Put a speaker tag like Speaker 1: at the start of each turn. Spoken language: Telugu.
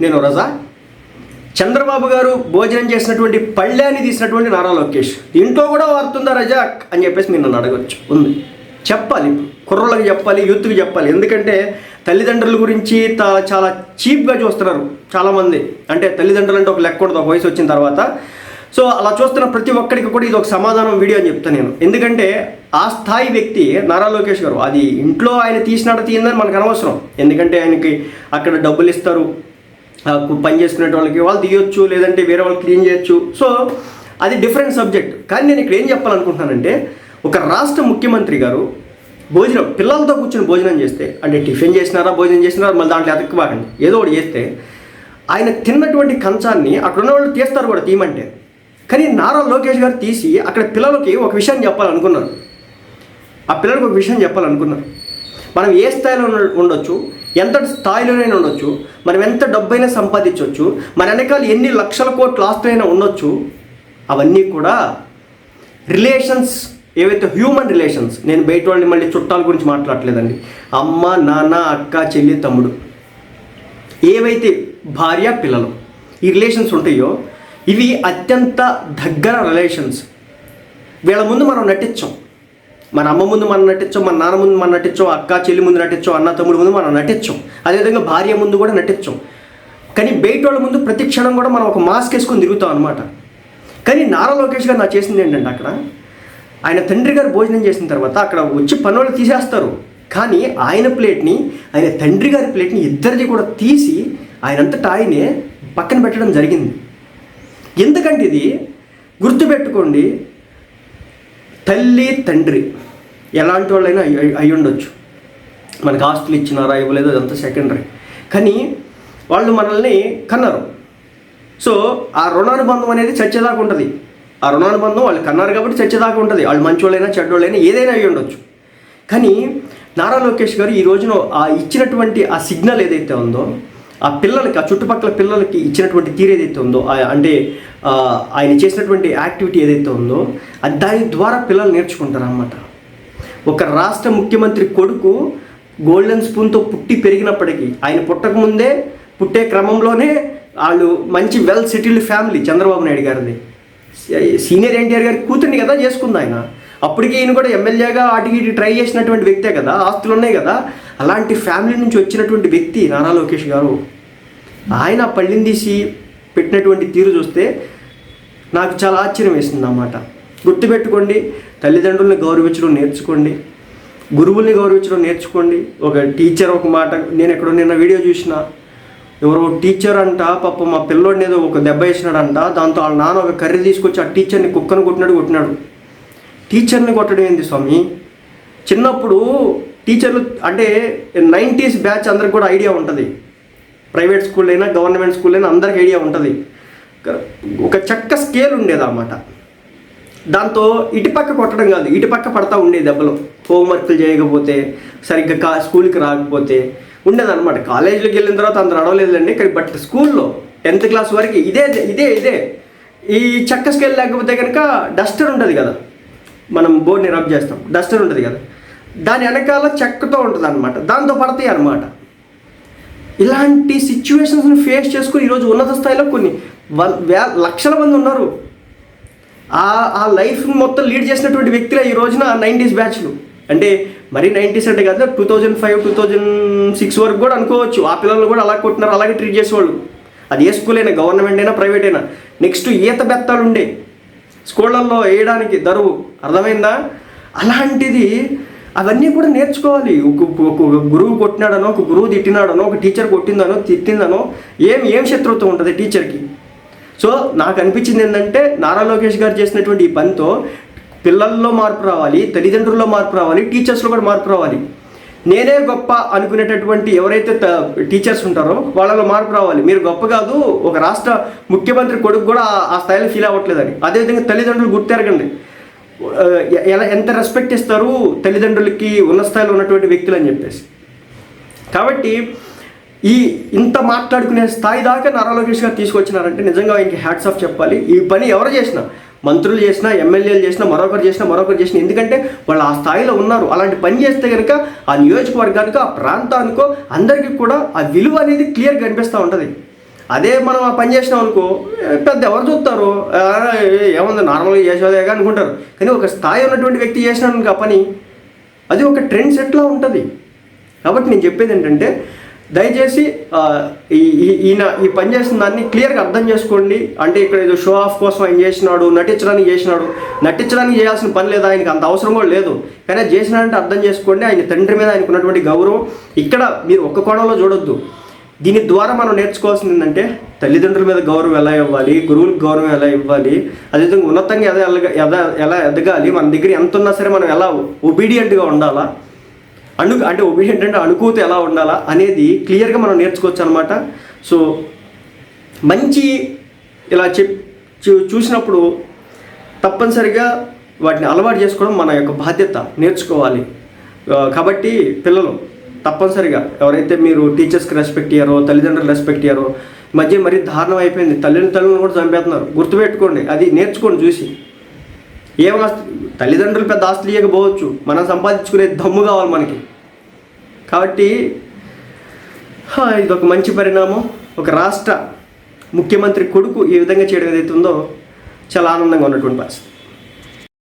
Speaker 1: నేను రజా. చంద్రబాబు గారు భోజనం చేసినటువంటి పళ్ళాన్ని తీసినటువంటి నారా లోకేష్. ఇంట్లో కూడా వారుతుందా రజా అని చెప్పేసి మీరు నన్ను అడగచ్చు. ఉంది. చెప్పాలి కుర్రలకు చెప్పాలి యూత్కి చెప్పాలి. ఎందుకంటే తల్లిదండ్రుల గురించి చాలా చీప్గా చూస్తున్నారు చాలామంది. అంటే తల్లిదండ్రులు అంటే ఒక లెక్క ఉండదు ఒక వయసు వచ్చిన తర్వాత. సో అలా చూస్తున్న ప్రతి ఒక్కరికి కూడా ఇది ఒక సమాధానం వీడియో అని చెప్తాను నేను. ఎందుకంటే ఆ స్థాయి వ్యక్తి నారా లోకేష్ గారు అది ఇంట్లో ఆయన తీసినట్టు తీయిందని మనకు అనవసరం. ఎందుకంటే ఆయనకి అక్కడ డబ్బులు ఇస్తారు. పని చేసుకునే వాళ్ళకి వాళ్ళు తీయొచ్చు లేదంటే వేరే వాళ్ళు క్లీన్ చేయొచ్చు. సో అది డిఫరెంట్ సబ్జెక్ట్ కానీ నేను ఇక్కడ ఏం చెప్పాలనుకుంటున్నానంటే ఒక రాష్ట్ర ముఖ్యమంత్రి గారు భోజనం పిల్లలతో కూర్చొని భోజనం చేస్తే అంటే టిఫిన్ చేసినారా భోజనం చేసినారా మళ్ళీ దాంట్లో ఎతక్కుబాకండి ఏదో ఒకటి చేస్తే ఆయన తిన్నటువంటి కంచాన్ని అక్కడ ఉన్న వాళ్ళు తీస్తారు కూడా తీయమంటే. కానీ నారా లోకేష్ గారు తీసి అక్కడ పిల్లలకి ఒక విషయం చెప్పాలనుకున్నారు. ఆ పిల్లలకు ఒక విషయం చెప్పాలనుకున్నారు. మనం ఏ స్థాయిలో ఉన్న- ఉండొచ్చు? ఎంత స్థాయిలోనైనా ఉండొచ్చు. మనం ఎంత డబ్బైనా సంపాదించవచ్చు మన వెనకాల ఎన్ని లక్షల కోట్ల ఆస్తులైనా ఉండొచ్చు. అవన్నీ కూడా రిలేషన్స్ ఏవైతే హ్యూమన్ రిలేషన్స్ నేను బయట వాళ్ళని మళ్ళీ చుట్టాల గురించి మాట్లాడలేదండి అమ్మ నాన్న అక్క చెల్లి తమ్ముడు. ఏవైతే భార్య పిల్లలు ఈ రిలేషన్స్ ఉంటాయో ఇవి అత్యంత దగ్గర రిలేషన్స్. వీళ్ళ ముందు మనం నటించాం. మన అమ్మ ముందు మనం నటించాం మన నాన్న ముందు మనం నటించాం అక్క చెల్లి ముందు నటించాం అన్న తమ్ముడు ముందు మనం నటించాం. అదేవిధంగా భార్య ముందు కూడా నటించాం. కానీ బయట వాళ్ళ ముందు ప్రతి క్షణం కూడా మనం ఒక మాస్క్ వేసుకొని తిరుగుతాం అనమాట కానీ నారా లోకేష్ గారు నా చేసింది ఏంటంటే అక్కడ ఆయన తండ్రి గారు భోజనం చేసిన తర్వాత అక్కడ వచ్చి పనులు తీసేస్తారు. కానీ ఆయన ప్లేట్ని ఆయన తండ్రి గారి ప్లేట్ని ఇద్దరిది కూడా తీసి ఆయనంతటా ఆయనే పక్కన పెట్టడం జరిగింది. ఎందుకంటే ఇది గుర్తుపెట్టుకోండి తల్లి తండ్రి ఎలాంటి వాళ్ళైనా అయి- ఉండొచ్చు. మనకు ఆస్తులు ఇచ్చినారా ఇవ్వలేదు అదంతా సెకండరీ కానీ వాళ్ళు మనల్ని కన్నారు. సో ఆ రుణానుబంధం అనేది చచ్చేదాకా ఉంటుంది. ఆ రుణానుబంధం వాళ్ళు కన్నారు కాబట్టి చచ్చేదాకా ఉంటుంది. వాళ్ళు మంచోళ్ళైనా చెడ్డోళ్ళైనా ఏదైనా అయి ఉండొచ్చు. కానీ నారా లోకేష్ గారు ఈ రోజున ఆ ఇచ్చినటువంటి ఆ సిగ్నల్ ఏదైతే ఉందో ఆ పిల్లలకి ఆ చుట్టుపక్కల పిల్లలకి ఇచ్చినటువంటి తీరు ఏదైతే ఉందో అంటే ఆయన చేసినటువంటి యాక్టివిటీ ఏదైతే ఉందో అది దాని ద్వారా పిల్లలు నేర్చుకుంటారు అన్నమాట ఒక రాష్ట్ర ముఖ్యమంత్రి కొడుకు గోల్డెన్ స్పూన్తో పుట్టి పెరిగినప్పటికీ ఆయన పుట్టకముందే పుట్టే క్రమంలోనే వాళ్ళు మంచి well settled family Chandrababu Naidu గారిది. సీనియర్ ఎన్టీఆర్ గారి కూతుర్ని కదా చేసుకుంది ఆయన. అప్పటికి ఈయన కూడా ఎమ్మెల్యేగా వాటికి ఇటు ట్రై చేసినటువంటి వ్యక్తే కదా ఆస్తులు ఉన్నాయి కదా. అలాంటి ఫ్యామిలీ నుంచి వచ్చినటువంటి వ్యక్తి నారా లోకేష్ గారు. ఆయన పళ్ళిని తీసి పెట్టినటువంటి తీరు చూస్తే నాకు చాలా ఆశ్చర్యం వేసింది అన్నమాట గుర్తుపెట్టుకోండి తల్లిదండ్రుల్ని గౌరవించడం నేర్చుకోండి గురువుల్ని గౌరవించడం నేర్చుకోండి. ఒక టీచర్ ఒక మాట నేను ఎక్కడో నిన్న వీడియో చూసిన ఎవరో టీచర్ అంట పాప మా పిల్లోడిని ఏదో ఒక దెబ్బ వేసినాడంట దాంతో వాళ్ళ నాన్న ఒక కర్రీ తీసుకొచ్చి ఆ టీచర్ని కుక్కను కొట్టినాడు కొట్టినాడు. టీచర్ని కొట్టడం ఏంది స్వామి? చిన్నప్పుడు టీచర్లు అంటే నైంటీస్ బ్యాచ్ అందరికి కూడా ఐడియా ఉంటుంది. ప్రైవేట్ స్కూల్ అయినా గవర్నమెంట్ స్కూల్ అయినా అందరికి ఐడియా ఉంటుంది. ఒక చెక్క స్కేల్ ఉండేదన్నమాట. దాంతో ఇటుపక్క కొట్టడం కాదు ఇటుపక్క పడతా ఉండేది దెబ్బలు. హోంవర్క్లు చేయకపోతే సరిగ్గా కా స్కూల్కి రాకపోతే ఉండేదన్నమాట. కాలేజీలోకి వెళ్ళిన తర్వాత అందరు అడవలేదండి కానీ బట్ స్కూల్లో టెన్త్ క్లాస్ వరకు ఇదే ఇదే ఇదే. ఈ చెక్క స్కేల్ లేకపోతే కనుక డస్టర్ ఉంటుంది కదా. మనం బోర్డ్ని రబ్ చేస్తాం. డస్టర్ ఉంటుంది కదా. దాని వెనకాల చెక్కతో ఉంటుంది అనమాట దాంతో పడతాయి అనమాట ఇలాంటి సిచ్యువేషన్స్ని ఫేస్ చేసుకుని ఈరోజు ఉన్నత స్థాయిలో కొన్ని వే లక్షల మంది ఉన్నారు. ఆ ఆ లైఫ్ మొత్తం లీడ్ చేసినటువంటి వ్యక్తులే ఈ రోజున నైంటీస్ బ్యాచ్లు. అంటే మరి నైంటీస్ అంటే కదా two thousand five two thousand six వరకు కూడా అనుకోవచ్చు. ఆ పిల్లలు కూడా అలా కొట్టినారు అలాగే ట్రీట్ చేసేవాళ్ళు. అది ఏ స్కూల్ అయినా గవర్నమెంట్ అయినా ప్రైవేట్ అయినా. నెక్స్ట్ ఈత బెత్తాలు ఉండే స్కూళ్ళల్లో వేయడానికి దరువు అర్థమైందా? అలాంటిది అవన్నీ కూడా నేర్చుకోవాలి. ఒక ఒక గురువు కొట్టినాడనో ఒక గురువు తిట్టినాడనో ఒక టీచర్ కొట్టిందనో తిట్టిందనో ఏం ఏం శత్రుత్వం ఉంటుంది టీచర్కి? సో నాకు అనిపించింది ఏంటంటే నారా లోకేష్ గారు చేసినటువంటి ఈ పనితో పిల్లల్లో మార్పు రావాలి తల్లిదండ్రుల్లో మార్పు రావాలి టీచర్స్లో కూడా మార్పు రావాలి. నేనే గొప్ప అనుకునేటటువంటి ఎవరైతే టీచర్స్ ఉంటారో వాళ్ళలో మార్పు రావాలి. మీరు గొప్ప కాదు ఒక రాష్ట్ర ముఖ్యమంత్రి కొడుకు కూడా ఆ- స్థాయిలో ఫీల్ అవ్వట్లేదని. అదేవిధంగా తల్లిదండ్రులు గుర్తెరగండి. ఎలా ఎంత రెస్పెక్ట్ ఇస్తారు తల్లిదండ్రులకి ఉన్న స్థాయిలో ఉన్నటువంటి వ్యక్తులు అని చెప్పేసి. కాబట్టి ఈ ఇంత మాట్లాడుకునే స్థాయి దాకా నారా లోకేష్ గారు తీసుకొచ్చినారంటే నిజంగా ఇంక హ్యాట్స్ ఆఫ్ చెప్పాలి. ఈ పని ఎవరు చేసినా మంత్రులు చేసినా ఎమ్మెల్యేలు చేసినా మరొకరు చేసినా మరొకరు చేసినా ఎందుకంటే వాళ్ళు ఆ స్థాయిలో ఉన్నారు. అలాంటి పని చేస్తే కనుక ఆ నియోజకవర్గానికి ఆ ప్రాంతానికో అందరికీ కూడా ఆ విలువ అనేది క్లియర్ కనిపిస్తూ ఉంటుంది. అదే మనం ఆ పని చేసినాం అనుకో పెద్ద ఎవరు చూస్తారు? ఏముంది నార్మల్గా చేసేదేగా అనుకుంటారు. కానీ ఒక స్థాయి ఉన్నటువంటి వ్యక్తి చేసినాను ఆ పని అది ఒక ట్రెండ్ సెట్లా ఉంటుంది. కాబట్టి నేను చెప్పేది ఏంటంటే దయచేసి ఈ ఈయన ఈ పని చేసిన దాన్ని క్లియర్గా అర్థం చేసుకోండి. అంటే ఇక్కడ ఏదో షో ఆఫ్ కోసం ఆయన చేసినాడు నటించడానికి చేసినాడు. నటించడానికి చేయాల్సిన పని లేదు ఆయనకి అంత అవసరం కూడా లేదు. కానీ చేసినాడంటే అర్థం చేసుకోండి ఆయన తండ్రి మీద ఆయనకు ఉన్నటువంటి గౌరవం. ఇక్కడ మీరు ఒక్క కోణంలో చూడొద్దు. దీని ద్వారా మనం నేర్చుకోవాల్సింది ఏంటంటే తల్లిదండ్రుల మీద గౌరవం ఎలా ఇవ్వాలి గురువులకు గౌరవం ఎలా ఇవ్వాలి అదేవిధంగా ఉన్నతంగా ఎలా ఎలా ఎలా ఎదగాలి మన దగ్గర ఎంత ఉన్నా సరే మనం ఎలా ఒబీడియంట్గా ఉండాలా అను అంటే ఒబీడియంట్ అంటే అనుకూత ఎలా ఉండాలా అనేది క్లియర్గా మనం నేర్చుకోవచ్చు అనమాట సో మంచి ఇలా చెప్ చూ- చూసినప్పుడు తప్పనిసరిగా వాటిని అలవాటు చేసుకోవడం మన యొక్క బాధ్యత నేర్చుకోవాలి. కాబట్టి పిల్లలు తప్పనిసరిగా ఎవరైతే మీరు టీచర్స్కి రెస్పెక్ట్ ఇయ్యారో తల్లిదండ్రులు రెస్పెక్ట్ ఇయ్యారో మధ్య మరీ దారుణం అయిపోయింది. తల్లిని తల్లిని కూడా చంపేస్తున్నారు. గుర్తుపెట్టుకోండి అది నేర్చుకోండి చూసి. ఏం తల్లిదండ్రులు పెద్ద ఆస్తులు ఇవ్వకపోవచ్చు మనం సంపాదించుకునే దమ్ము కావాలి మనకి. కాబట్టి ఇది ఒక మంచి పరిణామం. ఒక రాష్ట్ర ముఖ్యమంత్రి కొడుకు ఈ విధంగా చేయడం ఏదైతే ఉందో చాలా ఆనందంగా ఉన్నటువంటి పరిస్థితి.